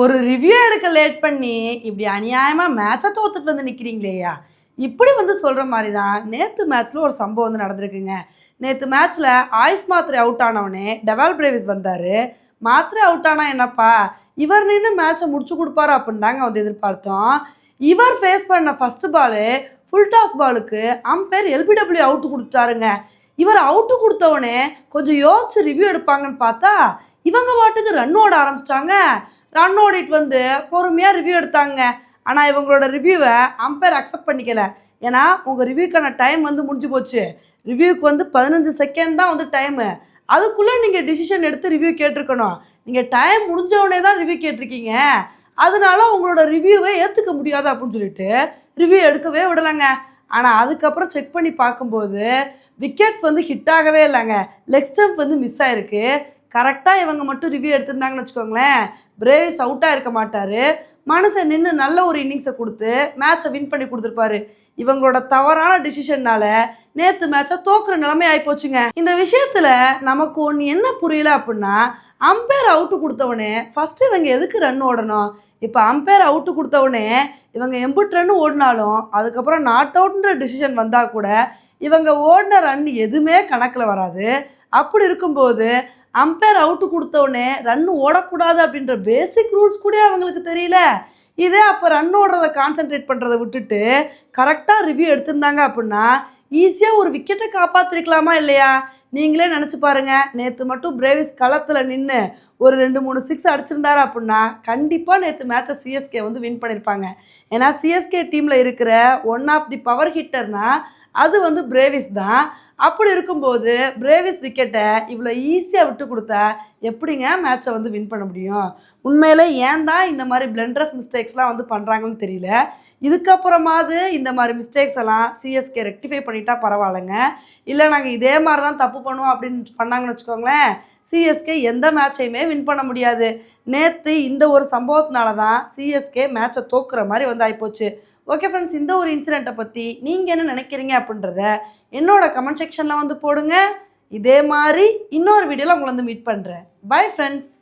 ஒரு ரிவ்யூ எடுக்க லேட் பண்ணி இப்படி அநியாயமாக மேட்சை தோத்துட்டு வந்து நிற்கிறீங்களேயா இப்படி வந்து சொல்கிற மாதிரி தான் நேற்று மேட்ச்சில் ஒரு சம்பவம் வந்து நடந்திருக்குங்க. நேற்று மேட்ச்சில் ஆயுஷ் மாத்திரை அவுட் ஆனவனே டெவால் பிரேவிஸ் வந்தார். மாத்திரை அவுட் ஆனால் என்னப்பா? இவர் நின்று மேட்ச்சை முடிச்சு கொடுப்பாரு அப்படின்னு தாங்க வந்து எதிர்பார்த்தோம். இவர் ஃபேஸ் பண்ண ஃபஸ்ட்டு பாலு ஃபுல் டாஸ் பாலுக்கு அம்பேர் எல்பிடபிள்யூ அவுட்டு கொடுத்தாருங்க. இவர் அவுட்டு கொடுத்தவனே கொஞ்சம் யோசிச்சு ரிவ்யூ எடுப்பாங்கன்னு பார்த்தா இவங்க பாட்டுக்கு ரன் ஓட ஆரம்பிச்சிட்டாங்க. ரன் ஓடிட்டு வந்து பொறுமையாக ரிவ்யூ எடுத்தாங்க. ஆனால் இவங்களோட ரிவ்யூவை அம்பையர் அக்செப்ட் பண்ணிக்கல. ஏன்னா உங்கள் ரிவ்யூக்கான டைம் வந்து முடிஞ்சு போச்சு. ரிவ்யூக்கு வந்து பதினஞ்சு செகண்ட் தான் வந்து டைமு அதுக்குள்ளே நீங்கள் டிசிஷன் எடுத்து ரிவ்யூ கேட்டிருக்கணும். நீங்கள் டைம் முடிஞ்ச உடனே தான் ரிவ்யூ கேட்டிருக்கீங்க. அதனால உங்களோட ரிவ்யூவை ஏற்றுக்க முடியாது அப்படின்னு சொல்லிட்டு ரிவ்யூ எடுக்கவே விடலைங்க. ஆனால் அதுக்கப்புறம் செக் பண்ணி பார்க்கும்போது விக்கெட்ஸ் வந்து ஹிட் ஆகவே இல்லைங்க. லெக் ஸ்டம்ப் வந்து மிஸ் ஆயிருக்கு. கரெக்டாக இவங்க மட்டும் ரிவ்யூ எடுத்திருந்தாங்கன்னு வச்சுக்கோங்களேன். பிரேவிஸ் அவுட்டாக இருக்க மாட்டார். மனசை நின்று நல்ல ஒரு இன்னிங்ஸை கொடுத்து மேட்சை வின் பண்ணி கொடுத்துருப்பாரு. இவங்களோட தவறான டிசிஷன்னால நேற்று மேட்சை தோக்குற நிலைமை ஆகிப்போச்சுங்க இந்த விஷயத்தில் நமக்கு ஒன்று என்ன புரியல அப்படின்னா அம்பேர் அவுட்டு கொடுத்தவனே ஃபஸ்ட்டு இவங்க எதுக்கு ரன் ஓடணும்? இப்போ அம்பேர் அவுட்டு கொடுத்தவனே இவங்க எம்புட் ரன் ஓடினாலும் அதுக்கப்புறம் நாட் அவுட்ன்ற டிசிஷன் வந்தால் கூட இவங்க ஓடின ரன் எதுவுமே கணக்கில் வராது. அப்படி இருக்கும்போது அம்பையர் அவுட்டு கொடுத்தவொடனே ரன் ஓடக்கூடாது அப்படின்ற பேசிக் ரூல்ஸ் கூட அவங்களுக்கு தெரியல. இதே அப்போ ரன் ஓடுறத கான்சென்ட்ரேட் பண்ணுறதை விட்டுட்டு கரெக்டாக ரிவ்யூ எடுத்திருந்தாங்க அப்படின்னா ஈஸியாக ஒரு விக்கெட்டை காப்பாற்றிருக்கலாமா இல்லையா? நீங்களே நினச்சி பாருங்க. நேற்று மட்டும் பிரேவிஸ் களத்தில் நின்று ஒரு ரெண்டு மூணு சிக்ஸ் அடிச்சிருந்தாரு அப்படின்னா கண்டிப்பாக நேற்று மேட்சை சிஎஸ்கே வந்து வின் பண்ணியிருப்பாங்க ஏன்னா சிஎஸ்கே டீமில் இருக்கிற ஒன் ஆஃப் தி பவர் ஹிட்டர்னால் அது வந்து பிரேவிஸ் தான். அப்படி இருக்கும்போது பிரேவிஸ் விக்கெட்டை இவ்வளோ ஈஸியாக விட்டு கொடுத்தா எப்படிங்க மேட்சை வந்து வின் பண்ண முடியும்? உண்மையிலே ஏன் தான் இந்த மாதிரி பிளண்டர்ஸ் மிஸ்டேக்ஸ்லாம் வந்து பண்ணுறாங்கன்னு தெரியல. இதுக்கப்புறமாவது இந்த மாதிரி மிஸ்டேக்ஸ் எல்லாம் சிஎஸ்கே ரெக்டிஃபை பண்ணிட்டா பரவாயில்லைங்க. இல்லை நாங்கள் இதே மாதிரி தான் தப்பு பண்ணுவோம் அப்படின்னு பண்ணாங்கன்னு வச்சுக்கோங்களேன். சிஎஸ்கே எந்த மேட்சையுமே வின் பண்ண முடியாது. நேற்று இந்த ஒரு சம்பவத்தினால தான் சிஎஸ்கே மேட்சை தோக்குற மாதிரி வந்து ஆகிப்போச்சு ஓகே ஃப்ரெண்ட்ஸ் இந்த ஒரு இன்சிடெண்ட்டை பற்றி நீங்கள் என்ன நினைக்கிறீங்க அப்படின்றத என்னோட கமெண்ட் செக்ஷனில் வந்து போடுங்க. இதே மாதிரி இன்னொரு வீடியோவில் உங்களை வந்து மீட் பண்ணுறேன் பை ஃப்ரெண்ட்ஸ்